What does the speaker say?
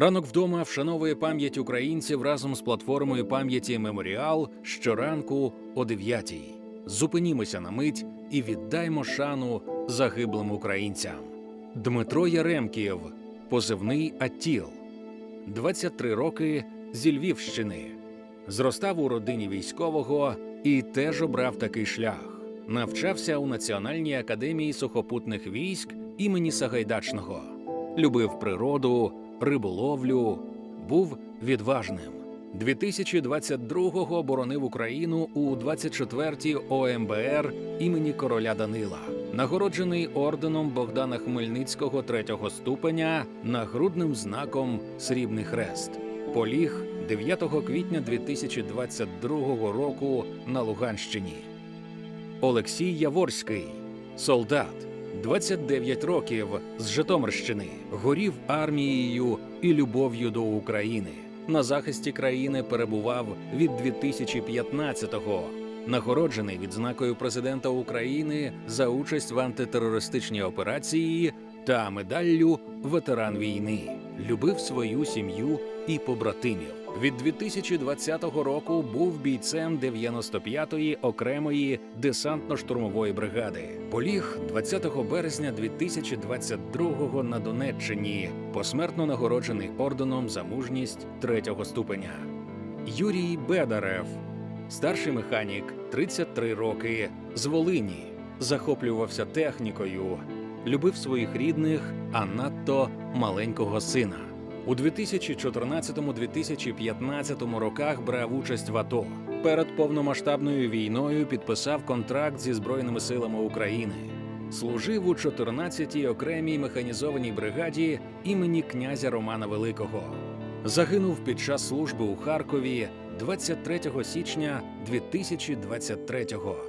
Ранок вдома вшановує пам'ять українців разом з платформою пам'яті Меморіал щоранку о 9-й. Зупинімося на мить і віддаймо шану загиблим українцям. Дмитро Яремків, позивний Аттіл, 23 роки зі Львівщини. Зростав у родині військового і теж обрав такий шлях. Навчався у Національній академії сухопутних військ імені Сагайдачного. Любив природу, риболовлю, був відважним. 2022-го боронив Україну у 24-й ОМБР імені короля Данила, нагороджений орденом Богдана Хмельницького третього ступеня нагрудним знаком Срібний Хрест. Поліг 9 квітня 2022 року на Луганщині. Олексій Яворський, солдат, 29 років з Житомирщини, горів армією і любов'ю до України. На захисті країни перебував від 2015-го, нагороджений відзнакою президента України за участь в антитерористичній операції та медаллю ветеран війни. Любив свою сім'ю і побратимів. Від 2020 року був бійцем 95-ї окремої десантно-штурмової бригади. Поліг 20 березня 2022-го на Донеччині, посмертно нагороджений орденом за мужність третього ступеня. Юрій Бедарев, старший механік, 33 роки, з Волині, захоплювався технікою, любив своїх рідних, а надто маленького сина. У 2014-2015 роках брав участь в АТО. Перед повномасштабною війною підписав контракт зі Збройними силами України. Служив у 14-й окремій механізованій бригаді імені князя Романа Великого. Загинув під час служби у Харкові 23 січня 2023-го.